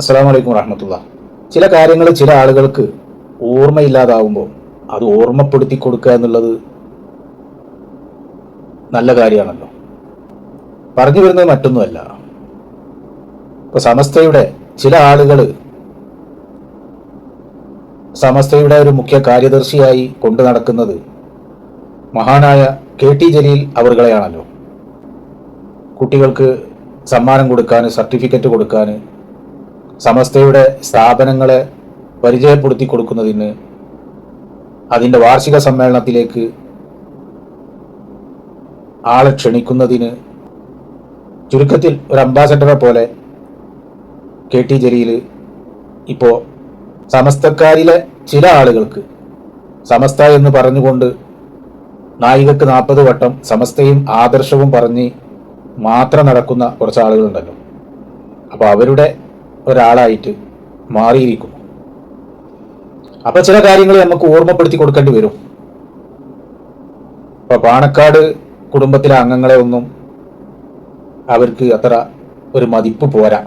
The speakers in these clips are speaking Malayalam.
അസ്സാം വലൈക്കും വറഹമത്തുള്ള. ചില കാര്യങ്ങൾ ചില ആളുകൾക്ക് ഓർമ്മയില്ലാതാവുമ്പോൾ അത് ഓർമ്മപ്പെടുത്തി കൊടുക്കുക എന്നുള്ളത് നല്ല കാര്യമാണല്ലോ. പറഞ്ഞു വരുന്നത് മറ്റൊന്നുമല്ല. ഇപ്പൊ സമസ്തയുടെ ചില ആളുകൾ സമസ്തയുടെ ഒരു മുഖ്യ കാര്യദർശിയായി കൊണ്ടു നടക്കുന്നത് മഹാനായ കെ ടി ജലീൽ അവറുകളെയാണല്ലോ കുട്ടികൾക്ക് സമ്മാനം കൊടുക്കാൻ സർട്ടിഫിക്കറ്റ് കൊടുക്കാൻ സമസ്തയുടെ സ്ഥാപനങ്ങളെ പരിചയപ്പെടുത്തി കൊടുക്കുന്നതിന് അതിന്റെ വാർഷിക സമ്മേളനത്തിലേക്ക് ആളെ ക്ഷണിക്കുന്നതിന് ചുരുക്കത്തിൽ ഒരു അംബാസഡറെ പോലെ കെ ടി ജലീൽ ഇപ്പോൾ സമസ്തക്കാരിലെ ചില ആളുകൾക്ക് സമസ്ത എന്ന് പറഞ്ഞുകൊണ്ട് നായികക്ക് നാൽപ്പത് വട്ടം സമസ്തയും ആദർശവും പറഞ്ഞ് മാത്രം നടക്കുന്ന കുറച്ച് ആളുകളുണ്ടല്ലോ. അപ്പോൾ അവരുടെ ഒരാളായിട്ട് മാറിയിരിക്കും. അപ്പൊ ചില കാര്യങ്ങൾ നമുക്ക് ഓർമ്മപ്പെടുത്തി കൊടുക്കേണ്ടി വരും. ഇപ്പൊ പാണക്കാട് കുടുംബത്തിലെ അംഗങ്ങളെ ഒന്നും അവർക്ക് അത്ര ഒരു മതിപ്പ് പോരാ.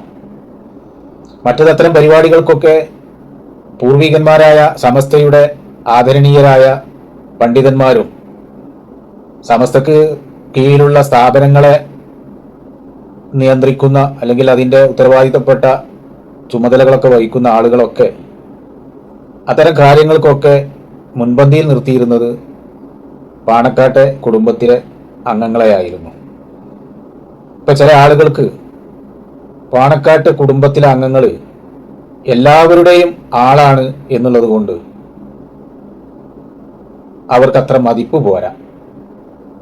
മറ്റതത്തരം പരിപാടികൾക്കൊക്കെ പൂർവികന്മാരായ സമസ്തയുടെ ആദരണീയരായ പണ്ഡിതന്മാരും സമസ്തക്ക് കീഴിലുള്ള സ്ഥാപനങ്ങളെ നിയന്ത്രിക്കുന്ന അല്ലെങ്കിൽ അതിന്റെ ഉത്തരവാദിത്തപ്പെട്ട ചുമതലകളൊക്കെ വഹിക്കുന്ന ആളുകളൊക്കെ അത്തരം കാര്യങ്ങൾക്കൊക്കെ മുൻപന്തിയിൽ നിർത്തിയിരുന്നത് പാണക്കാട്ടെ കുടുംബത്തിലെ അംഗങ്ങളെയായിരുന്നു. ഇപ്പൊ ചില ആളുകൾക്ക് പാണക്കാട്ട് കുടുംബത്തിലെ അംഗങ്ങൾ എല്ലാവരുടെയും ആളാണ് എന്നുള്ളത് കൊണ്ട് അവർക്ക് അത്ര മതിപ്പ് പോരാ.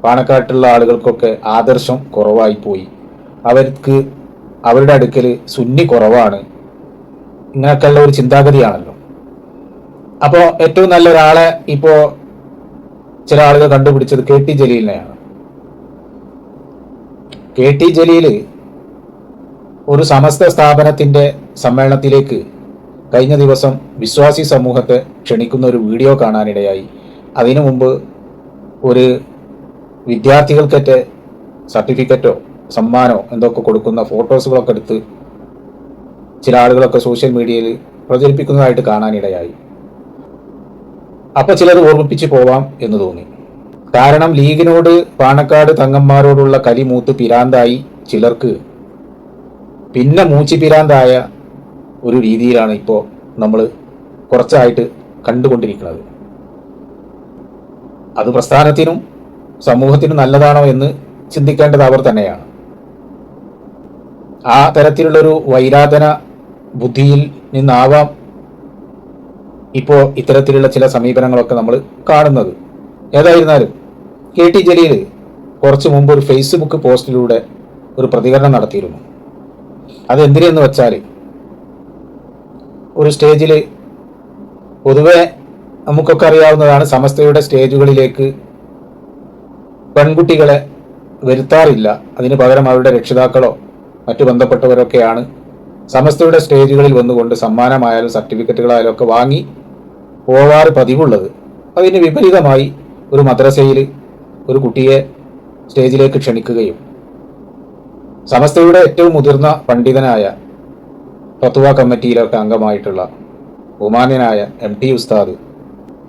പാണക്കാട്ടുള്ള ആളുകൾക്കൊക്കെ ആദർശം കുറവായി പോയി. അവർക്ക് അവരുടെ അടുക്കൽ സുന്നി കുറവാണ്. ഇങ്ങനെയൊക്കെയുള്ള ഒരു ചിന്താഗതിയാണല്ലോ. അപ്പോൾ ഏറ്റവും നല്ല ഒരാളെ ഇപ്പോ ചില ആളുകൾ കണ്ടുപിടിച്ചത് കെ ടി ജലീലിനെയാണ്. കെ ടി ജലീൽ ഒരു സമസ്ത സ്ഥാപനത്തിന്റെ സമ്മേളനത്തിലേക്ക് കഴിഞ്ഞ ദിവസം വിശ്വാസി സമൂഹത്തെ ക്ഷണിക്കുന്ന ഒരു വീഡിയോ കാണാനിടയായി. അതിനു മുമ്പ് ഒരു വിദ്യാർത്ഥികൾക്കൊക്കെ സർട്ടിഫിക്കറ്റോ സമ്മാനോ എന്തൊക്കെ കൊടുക്കുന്ന ഫോട്ടോസുകളൊക്കെ എടുത്ത് ചില ആളുകളൊക്കെ സോഷ്യൽ മീഡിയയിൽ പ്രചരിപ്പിക്കുന്നതായിട്ട് കാണാനിടയായി. അപ്പൊ ചിലത് ഓർമ്മിപ്പിച്ച് പോവാം എന്ന് തോന്നി. കാരണം ലീഗിനോട് പാണക്കാട് തങ്ങന്മാരോടുള്ള കലിമൂത്ത് പിരാന്തായി ചിലർക്ക് പിന്നെ മൂച്ചി പിരാന്തായ ഒരു രീതിയിലാണ് ഇപ്പോൾ നമ്മൾ കുറച്ചായിട്ട് കണ്ടുകൊണ്ടിരിക്കുന്നത്. അത് പ്രസ്ഥാനത്തിനും സമൂഹത്തിനും നല്ലതാണോ എന്ന് ചിന്തിക്കേണ്ടത് അവർ തന്നെയാണ്. ആ തരത്തിലുള്ളൊരു വൈരാധന ബുദ്ധിയിൽ നിന്നാവാം ഇപ്പോൾ ഇത്തരത്തിലുള്ള ചില സമീപനങ്ങളൊക്കെ നമ്മൾ കാണുന്നത്. ഏതായിരുന്നാലും കെ ടി ജലീൽ കുറച്ച് മുമ്പ് ഒരു ഫേസ്ബുക്ക് പോസ്റ്റിലൂടെ ഒരു പ്രതികരണം നടത്തിയിരുന്നു. അതെന്തിനെന്ന് വെച്ചാൽ ഒരു സ്റ്റേജിൽ പൊതുവെ നമുക്കൊക്കെ അറിയാവുന്നതാണ് സമസ്തയുടെ സ്റ്റേജുകളിലേക്ക് പെൺകുട്ടികളെ വരുത്താറില്ല. അതിന് പകരം അവരുടെ രക്ഷിതാക്കളോ മറ്റു ബന്ധപ്പെട്ടവരൊക്കെയാണ് സമസ്തയുടെ സ്റ്റേജുകളിൽ വന്നുകൊണ്ട് സമ്മാനമായാലും സർട്ടിഫിക്കറ്റുകളായാലും ഒക്കെ വാങ്ങി പോവാറ് പതിവുള്ളത്. അതിന് വിപരീതമായി ഒരു മദ്രസയിൽ ഒരു കുട്ടിയെ സ്റ്റേജിലേക്ക് ക്ഷണിക്കുകയും സമസ്തയുടെ ഏറ്റവും മുതിർന്ന പണ്ഡിതനായ ഫത്വ കമ്മിറ്റിയിലൊക്കെ അംഗമായിട്ടുള്ള ബഹുമാന്യനായ എം ടി ഉസ്താദ്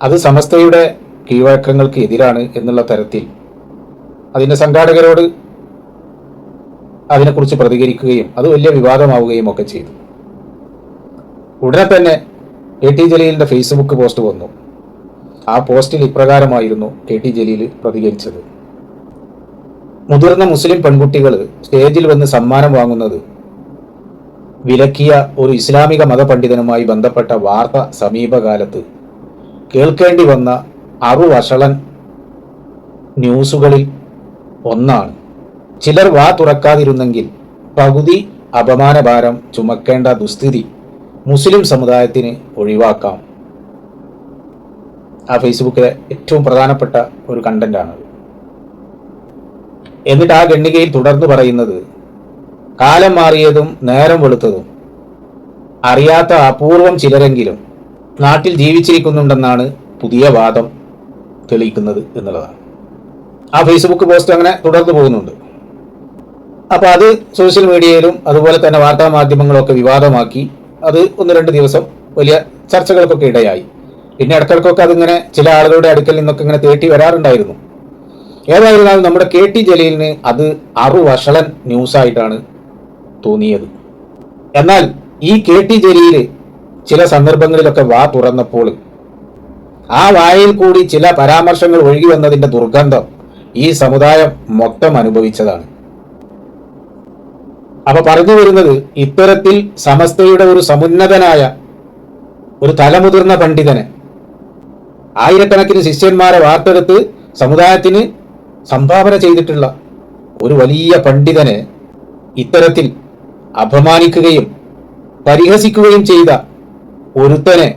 അത് സമസ്തയുടെ കീഴ്വഴക്കങ്ങൾക്ക് എതിരാണ് എന്നുള്ള തരത്തിൽ അതിന്റെ സംഘാടകരോട് അതിനെക്കുറിച്ച് പ്രതികരിക്കുകയും അത് വലിയ വിവാദമാവുകയും ഒക്കെ ചെയ്തു. ഉടനെ തന്നെ കെ ടി ജലീലിന്റെ ഫേസ്ബുക്ക് പോസ്റ്റ് വന്നു. ആ പോസ്റ്റിൽ ഇപ്രകാരമായിരുന്നു കെ ടി ജലീൽ പ്രതികരിച്ചത്. മുതിർന്ന മുസ്ലിം പെൺകുട്ടികൾ സ്റ്റേജിൽ വന്ന് സമ്മാനം വാങ്ങുന്നത് വിലക്കിയ ഒരു ഇസ്ലാമിക മതപണ്ഡിതനുമായി ബന്ധപ്പെട്ട വാർത്ത സമീപകാലത്ത് കേൾക്കേണ്ടി വന്ന അറുവഷളൻ ന്യൂസുകളിൽ ഒന്നാണ്. ചിലർ വാ തുറക്കാതിരുന്നെങ്കിൽ പകുതി അപമാനഭാരം ചുമക്കേണ്ട ദുസ്ഥിതി മുസ്ലിം സമുദായത്തിന് ഒഴിവാക്കാം. ആ ഫേസ്ബുക്കിലെ ഏറ്റവും പ്രധാനപ്പെട്ട ഒരു കണ്ടന്റാണ് എന്നിട്ട് ആ ഖണ്ഡികയിൽ തുടർന്ന് പറയുന്നത് കാലം മാറിയതും നേരം വെളുത്തതും അറിയാത്ത അപൂർവം ചിലരെങ്കിലും നാട്ടിൽ ജീവിച്ചിരിക്കുന്നുണ്ടെന്നാണ് പുതിയ വാദം തെളിയിക്കുന്നത് എന്നുള്ളതാണ്. ആ ഫേസ്ബുക്ക് പോസ്റ്റ് അങ്ങനെ തുടർന്ന് പോകുന്നുണ്ട്. അപ്പൊ അത് സോഷ്യൽ മീഡിയയിലും അതുപോലെ തന്നെ വാർത്താ മാധ്യമങ്ങളൊക്കെ വിവാദമാക്കി അത് ഒന്ന് രണ്ട് ദിവസം വലിയ ചർച്ചകൾക്കൊക്കെ ഇടയായി. പിന്നെ ഇടക്കിടക്കൊക്കെ അതിങ്ങനെ ചില ആളുകളുടെ അടുക്കൽ നിന്നൊക്കെ ഇങ്ങനെ തേട്ടി വരാറുണ്ടായിരുന്നു. ഏതായിരുന്നാലും നമ്മുടെ കെ ടി ജലീലിന് അത് അറുവഷളൻ ന്യൂസായിട്ടാണ് തോന്നിയത്. എന്നാൽ ഈ കെ ടി ജലീൽ ചില സന്ദർഭങ്ങളിലൊക്കെ വാ തുറന്നപ്പോൾ ആ വായിൽ കൂടി ചില പരാമർശങ്ങൾ ഒഴുകി വന്നതിന്റെ ദുർഗന്ധം ഈ സമുദായം മൊത്തം അനുഭവിച്ചതാണ്. അപ്പൊ പറഞ്ഞു വരുന്നത് ഇത്തരത്തിൽ സമസ്തയുടെ ഒരു സമുന്നതനായ ഒരു തലമുതിർന്ന പണ്ഡിതനെ ആയിരക്കണക്കിന് ശിഷ്യന്മാരെ വാർത്തെടുത്ത് സമുദായത്തിന് സംഭാവന ചെയ്തിട്ടുള്ള ഒരു വലിയ പണ്ഡിതനെ ഇത്തരത്തിൽ അപമാനിക്കുകയും പരിഹസിക്കുകയും ചെയ്ത ഒരുത്തനെ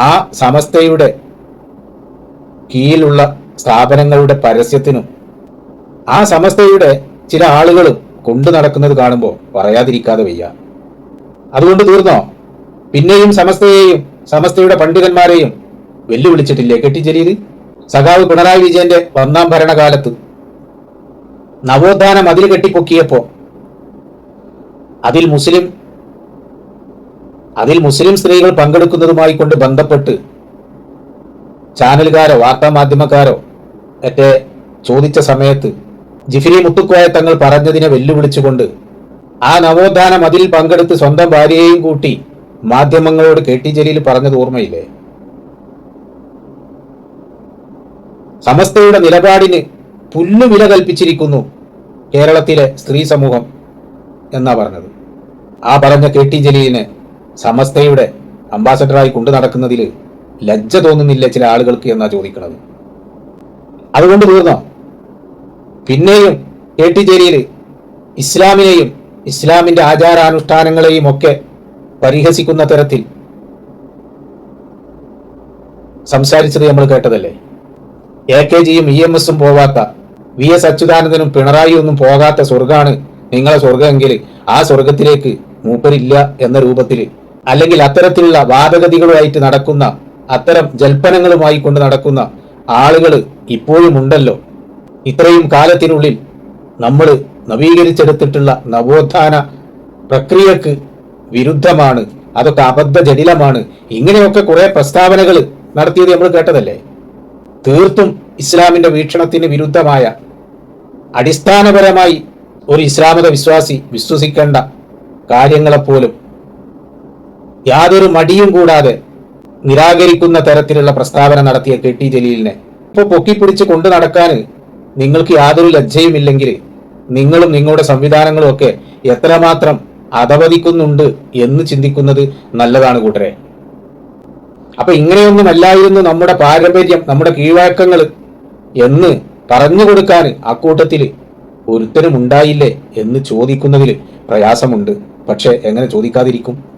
ആ സമസ്തയുടെ കീഴിലുള്ള സ്ഥാപനങ്ങളുടെ പരസ്യത്തിനും ആ സമസ്തയുടെ ചില ആളുകളും കൊണ്ടു നടക്കുന്നത് കാണുമ്പോൾ പറയാതിരിക്കാതെ വയ്യ. അതുകൊണ്ട് തീർന്നോ? പിന്നെയും സമസ്തയെയും സമസ്തയുടെ പണ്ഡിതന്മാരെയും വെല്ലുവിളിച്ചിട്ടില്ലേ കെട്ടിച്ചെരിയത് സഖാവ് പിണറായി വിജയന്റെ ഒന്നാം ഭരണകാലത്ത് നവോത്ഥാനം അതിൽ കെട്ടിപ്പൊക്കിയപ്പോ അതിൽ മുസ്ലിം അതിൽ മുസ്ലിം സ്ത്രീകൾ പങ്കെടുക്കുന്നതുമായി കൊണ്ട് ബന്ധപ്പെട്ട് ചാനലുകാരോ വാർത്താ മാധ്യമക്കാരോ ഒക്കെ ചോദിച്ച സമയത്ത് ജിഫിരി മുത്തുക്കോയ തങ്ങൾ പറഞ്ഞതിനെ വെല്ലുവിളിച്ചുകൊണ്ട് ആ നവോത്ഥാനം അതിൽ പങ്കെടുത്ത് സ്വന്തം ഭാര്യയെയും കൂട്ടി മാധ്യമങ്ങളോട് കെ ടി ജലീൽ പറഞ്ഞത് ഓർമ്മയില്ലേ? സമസ്തയുടെ നിലപാടിന് പുല്ലുവില വില കൽപ്പിച്ചിരിക്കുന്നു കേരളത്തിലെ സ്ത്രീ സമൂഹം എന്നാ പറഞ്ഞത്. ആ പറഞ്ഞ കെ ടി ജലീലിനെ സമസ്തയുടെ അംബാസഡറായി കൊണ്ടു നടക്കുന്നതിൽ ലജ്ജ തോന്നുന്നില്ല ചില ആളുകൾക്ക് എന്നാ ചോദിക്കുന്നത് അതുകൊണ്ട് തീർന്നോ? പിന്നെയും ഏട്ടിച്ചേരിയിൽ ഇസ്ലാമിനെയും ഇസ്ലാമിന്റെ ആചാരാനുഷ്ഠാനങ്ങളെയും ഒക്കെ പരിഹസിക്കുന്ന തരത്തിൽ സംസാരിച്ചത് നമ്മൾ കേട്ടതല്ലേ? എ കെ ജിയും ഇ എം എസും പോവാത്ത വി എസ് അച്യുതാനന്ദനും പിണറായി ഒന്നും പോകാത്ത സ്വർഗാണ് നിങ്ങളെ സ്വർഗമെങ്കിൽ ആ സ്വർഗത്തിലേക്ക് മൂപ്പരില്ല എന്ന രൂപത്തിൽ അല്ലെങ്കിൽ അത്തരത്തിലുള്ള വാദഗതികളുമായിട്ട് നടക്കുന്ന അത്തരം ജൽപ്പനങ്ങളുമായി കൊണ്ട് നടക്കുന്ന ആളുകൾ ഇപ്പോഴും ഉണ്ടല്ലോ ഇത്രയും കാലത്തിനുള്ളിൽ നമ്മൾ നവീകരിച്ചെടുത്തിട്ടുള്ള നവോത്ഥാന പ്രക്രിയക്ക് വിരുദ്ധമാണ്. അതൊക്കെ അബദ്ധ ജടിലമാണ് ഇങ്ങനെയൊക്കെ കുറേ പ്രസ്താവനകൾ നടത്തിയത് നമ്മൾ കേട്ടതല്ലേ? തീർത്തും ഇസ്ലാമിന്റെ വീക്ഷണത്തിന് വിരുദ്ധമായ അടിസ്ഥാനപരമായി ഒരു ഇസ്ലാമത വിശ്വാസി വിശ്വസിക്കേണ്ട കാര്യങ്ങളെപ്പോലും യാതൊരു മടിയും കൂടാതെ നിരാകരിക്കുന്ന തരത്തിലുള്ള പ്രസ്താവന നടത്തിയ കെ ടി ജലീലിനെ. ഇപ്പോൾ പൊക്കിപ്പിടിച്ച് കൊണ്ടു നടക്കാൻ നിങ്ങൾക്ക് യാതൊരു ലജ്ജയുമില്ലെങ്കിൽ നിങ്ങളും നിങ്ങളുടെ സംവിധാനങ്ങളും ഒക്കെ എത്രമാത്രം അധവദിക്കുന്നുണ്ട് എന്ന് ചിന്തിക്കുന്നത് നല്ലതാണ് കൂട്ടരെ. അപ്പൊ ഇങ്ങനെയൊന്നുമല്ലായിരുന്നു നമ്മുടെ പാരമ്പര്യം നമ്മുടെ കീഴ്വഴക്കങ്ങൾ എന്ന് പറഞ്ഞു കൊടുക്കാൻ അക്കൂട്ടത്തിൽ ഒരുത്തരും ഉണ്ടായില്ലേ എന്ന് ചോദിക്കുന്നതിൽ പ്രയാസമുണ്ട്. പക്ഷെ എങ്ങനെ ചോദിക്കാതിരിക്കും?